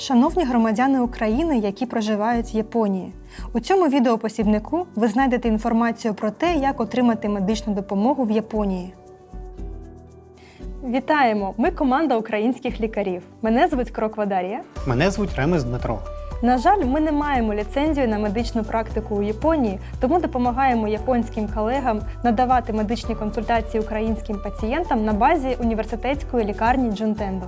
Шановні громадяни України, які проживають в Японії, у цьому відеопосібнику ви знайдете інформацію про те, як отримати медичну допомогу в Японії. Вітаємо! Ми команда українських лікарів. Мене звуть Кроква Дар'я. Мене звуть Ремес Дмитро. На жаль, ми не маємо ліцензію на медичну практику у Японії, тому допомагаємо японським колегам надавати медичні консультації українським пацієнтам на базі університетської лікарні Джунтендо.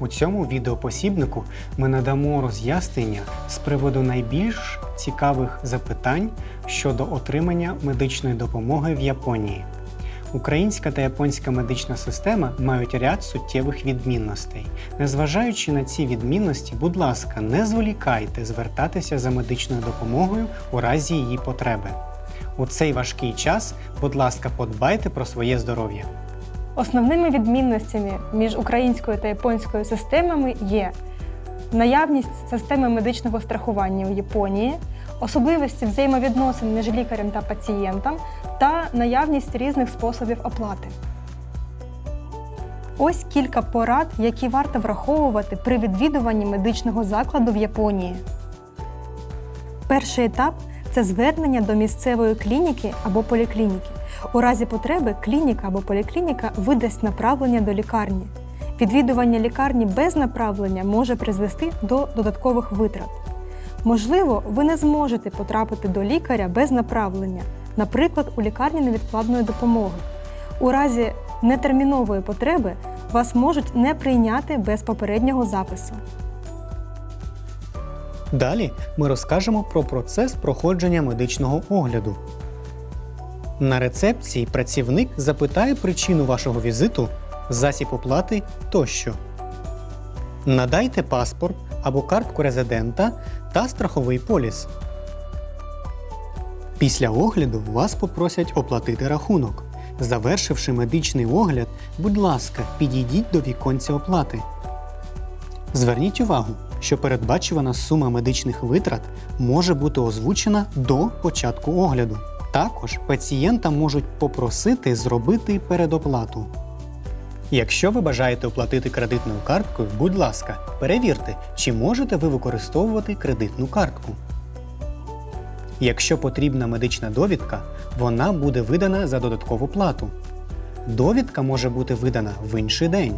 У цьому відеопосібнику ми надамо роз'яснення з приводу найбільш цікавих запитань щодо отримання медичної допомоги в Японії. Українська та японська медична система мають ряд суттєвих відмінностей. Незважаючи на ці відмінності, будь ласка, не зволікайте звертатися за медичною допомогою у разі її потреби. У цей важкий час, будь ласка, подбайте про своє здоров'я. Основними відмінностями між українською та японською системами є наявність системи медичного страхування у Японії, особливості взаємовідносин між лікарем та пацієнтом та наявність різних способів оплати. Ось кілька порад, які варто враховувати при відвідуванні медичного закладу в Японії. Перший етап це звернення до місцевої клініки або поліклініки. У разі потреби клініка або поліклініка видасть направлення до лікарні. Відвідування лікарні без направлення може призвести до додаткових витрат. Можливо, ви не зможете потрапити до лікаря без направлення, наприклад, у лікарні невідкладної допомоги. У разі нетермінової потреби вас можуть не прийняти без попереднього запису. Далі ми розкажемо про процес проходження медичного огляду. На рецепції працівник запитає причину вашого візиту, засіб оплати тощо. Надайте паспорт або картку резидента та страховий поліс. Після огляду вас попросять оплатити рахунок. Завершивши медичний огляд, будь ласка, підійдіть до віконця оплати. Зверніть увагу, що передбачувана сума медичних витрат може бути озвучена до початку огляду. Також пацієнта можуть попросити зробити передоплату. Якщо ви бажаєте оплатити кредитною карткою, будь ласка, перевірте, чи можете ви використовувати кредитну картку. Якщо потрібна медична довідка, вона буде видана за додаткову плату. Довідка може бути видана в інший день.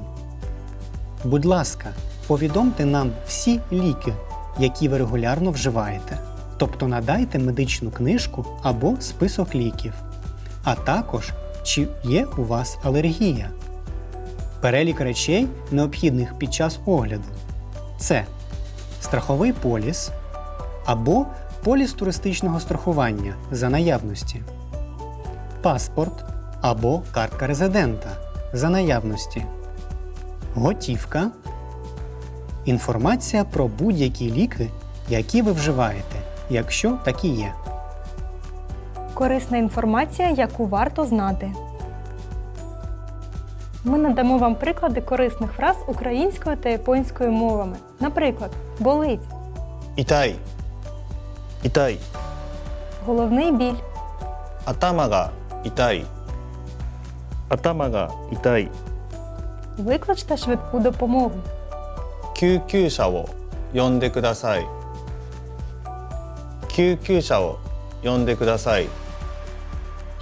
Будь ласка, повідомте нам всі ліки, які ви регулярно вживаєте. Тобто надайте медичну книжку або список ліків, а також чи є у вас алергія. Перелік речей, необхідних під час огляду. Це страховий поліс або поліс туристичного страхування за наявності, паспорт або картка резидента за наявності, готівка, інформація про будь-які ліки, які ви вживаєте, якщо такі є. Корисна інформація, яку варто знати. Ми надамо вам приклади корисних фраз українською та японською мовами. Наприклад, болить. Ітай. Ітай. Головний біль. Атамага ітай. Атамага ітай. Викличте швидку допомогу. Кюкюша о. Йонде кудасай. 救急車を呼んでください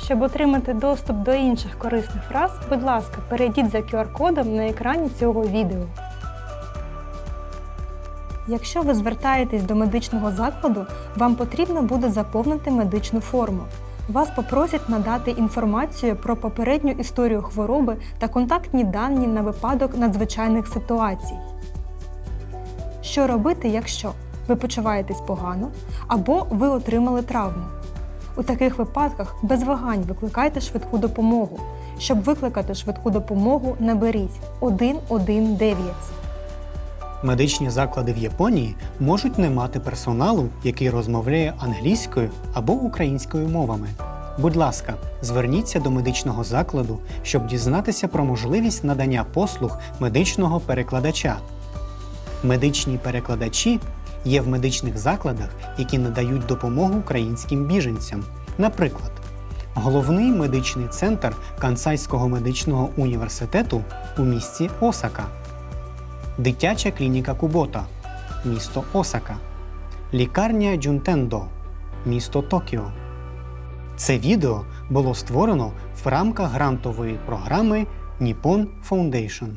Щоб отримати доступ до інших корисних фраз, будь ласка, перейдіть за QR-кодом на екрані цього відео. Якщо ви звертаєтесь до медичного закладу, вам потрібно буде заповнити медичну форму. Вас попросять надати інформацію про попередню історію хвороби та контактні дані на випадок надзвичайних ситуацій. Що робити, якщо ви почуваєтесь погано або ви отримали травму? У таких випадках без вагань викликайте швидку допомогу. Щоб викликати швидку допомогу, наберіть 119. Медичні заклади в Японії можуть не мати персоналу, який розмовляє англійською або українською мовами. Будь ласка, зверніться до медичного закладу, щоб дізнатися про можливість надання послуг медичного перекладача. Медичні перекладачі є в медичних закладах, які надають допомогу українським біженцям. Наприклад, головний медичний центр Кансайського медичного університету у місті Осака, дитяча клініка Кубота, місто Осака, лікарня Джунтендо, місто Токіо. Це відео було створено в рамках грантової програми Nippon Foundation.